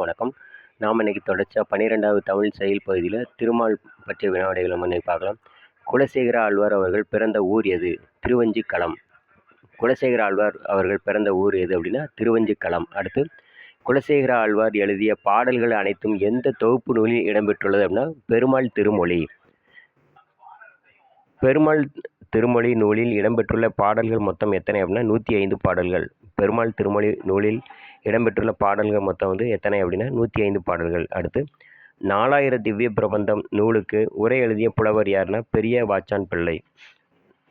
வணக்கம். நாம் இன்னைக்கு தொடர்ச்சியாக பன்னிரெண்டாவது தமிழ் செயல் பகுதியில் திருமால் பற்றிய வினாவிடைகளை நம்ம பார்க்கலாம். குலசேகர ஆழ்வார் அவர்கள் பிறந்த ஊர் எது? திருவஞ்சிக்களம் குலசேகர ஆழ்வார் அவர்கள் பிறந்த ஊர் எது அப்படின்னா திருவஞ்சிக்களம் அடுத்து குலசேகர ஆழ்வார் எழுதிய பாடல்கள் அனைத்தும் எந்த தொகுப்பு நூலில் இடம்பெற்றுள்ளது அப்படின்னா பெருமாள் திருமொழி. பெருமாள் திருமொழி நூலில் இடம்பெற்றுள்ள பாடல்கள் மொத்தம் எத்தனை அப்படின்னா நூற்றி ஐந்து பாடல்கள். பெருமாள் திருமொழி நூலில் இடம்பெற்றுள்ள பாடல்கள் மொத்தம் வந்து எத்தனை அப்படின்னா நூற்றி ஐந்து பாடல்கள். அடுத்து நாலாயிர திவ்ய பிரபந்தம் நூலுக்கு உரை எழுதிய புலவர் யாருன்னா பெரிய வாச்சான் பிள்ளை.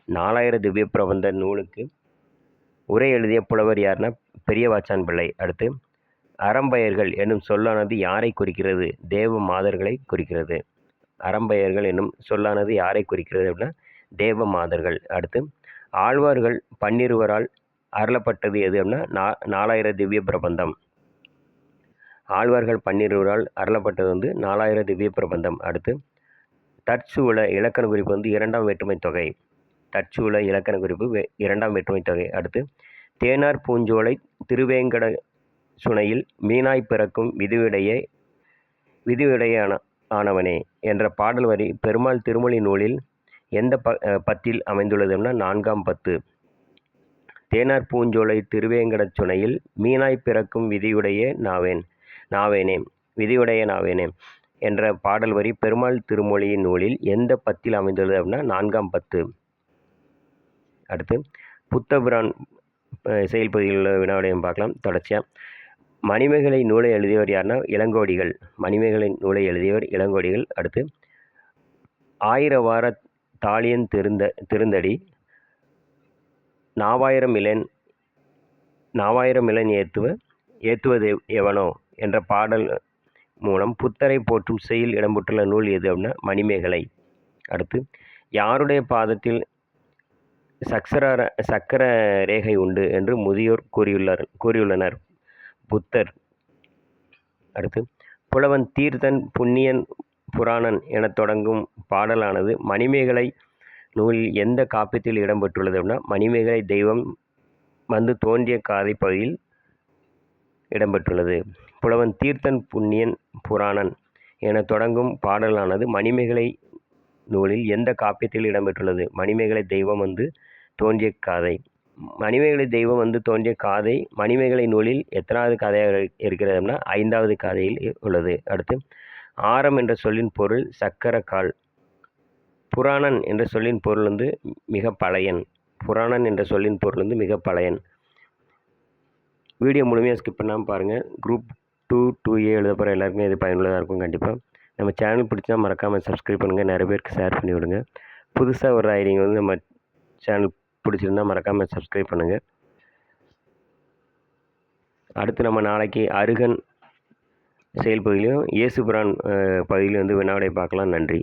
நாலாயிர திவ்ய பிரபந்த நூலுக்கு உரை எழுதிய புலவர் யாருன்னா பெரிய வாச்சான் பிள்ளை. அடுத்து அறம்பயர்கள் என்னும் சொல்லானது யாரை குறிக்கிறது? தேவ மாதர்களை குறிக்கிறது. அறம்பயர்கள் என்னும் சொல்லானது யாரை குறிக்கிறது அப்படின்னா தேவ மாதர்கள். அடுத்து ஆழ்வார்கள் பன்னிருவரால் அருளப்பட்டது எது அப்படின்னா நா நாலாயிர திவ்ய பிரபந்தம். ஆழ்வார்கள் பன்னிருவரால் அருளப்பட்டது வந்து நாலாயிர திவ்ய பிரபந்தம். அடுத்து தற்சூழ இலக்கண குறிப்பு வந்து இரண்டாம் வேற்றுமை தொகை. தற்சூழ இலக்கண குறிப்பு வே- இரண்டாம் வேற்றுமை தொகை. அடுத்து தேனார் பூஞ்சோலை திருவேங்கட சுனையில் மீனாய் பிறக்கும் விதிவிடையே விதுவிடையான ஆனவனே என்ற பாடல் வரி பெருமாள் திருமொழி நூலில் எந்த ப பத்தில் அமைந்துள்ளதுன்னா நான்காம் பத்து. தேனார் பூஞ்சோலை திருவேங்கடச் சுனையில் மீனாய் பிறக்கும் விதியுடைய நாவேன் நாவேனே விதியுடைய நாவேனே என்ற பாடல் வரி பெருமாள் திருமொழியின் நூலில் எந்த பத்தில் அமைந்துள்ளது அப்படின்னா நான்காம் பத்து. அடுத்து புத்தபிரான் செயல்பகுதியில் உள்ள வினாவிடையும் பார்க்கலாம். தொடர்ச்சியாக மணிமேகலை நூலை எழுதியவர் யாருன்னா இளங்கோடிகள். மணிமேகலை நூலை எழுதியவர் இளங்கோடிகள். அடுத்து ஆயிர வார தாளியன் திருந்த திருந்தடி நாவாயிரம் இளன் நாவாயிரம் இளன் ஏத்துவ ஏத்துவது எவனோ? என்ற பாடல் மூலம் புத்தரை போற்றும் செயல் இடம்பெற்றுள்ள நூல் எது அப்படின்னா மணிமேகலை. அடுத்து யாருடைய பாதத்தில் சக்கர சக்கர ரேகை உண்டு என்று முதியோர் கூறியுள்ளார் கூறியுள்ளனர்? புத்தர். அடுத்து புலவன் தீர்த்தன் புண்ணியன் புராணன் எனத் தொடங்கும் பாடலானது மணிமேகலை நூலில் எந்த காப்பியத்தில் இடம்பெற்றுள்ளது அப்படின்னா மணிமேகலை தெய்வம் வந்து தோன்றிய காதை பகுதியில் இடம்பெற்றுள்ளது. புலவன் தீர்த்தன் புண்ணியன் புராணன் என தொடங்கும் பாடலானது மணிமேகலை நூலில் எந்த காப்பியத்தில் இடம்பெற்றுள்ளது? மணிமேகலை தெய்வம் வந்து தோன்றிய காதை. மணிமேகலை தெய்வம் வந்து தோன்றிய காதை மணிமேகலை நூலில் எத்தனாவது காதையாக இருக்கிறதுனா ஐந்தாவது காதையில் உள்ளது. அடுத்து ஆரம் என்ற சொல்லின் பொருள் சக்கர கால் புராணன் என்ற சொல்லின் பொருள் வந்து மிக பழையன். புராணன் என்ற சொல்லின் பொருள் வந்து மிக பழையன். வீடியோ முழுமையாக ஸ்கிப் பண்ணாமல் பாருங்கள் குரூப் டூ டூ ஏ எழுத போகிற எல்லாருக்குமே இது பயனுள்ளதாக இருக்கும் கண்டிப்பாக நம்ம சேனல் பிடிச்சா மறக்காமல் சப்ஸ்கிரைப் பண்ணுங்கள் நிறைய பேருக்கு ஷேர் பண்ணி விடுங்க. புதுசாக ஒரு ஐடிங்க வந்து நம்ம சேனல் பிடிச்சிருந்தா மறக்காமல் சப்ஸ்கிரைப் பண்ணுங்கள் அடுத்து நம்ம நாளைக்கு அருகன் செயல் பகுதியிலையும் இயேசுபுரான் பகுதியிலையும் வந்து வினாவிடை பார்க்கலாம். நன்றி.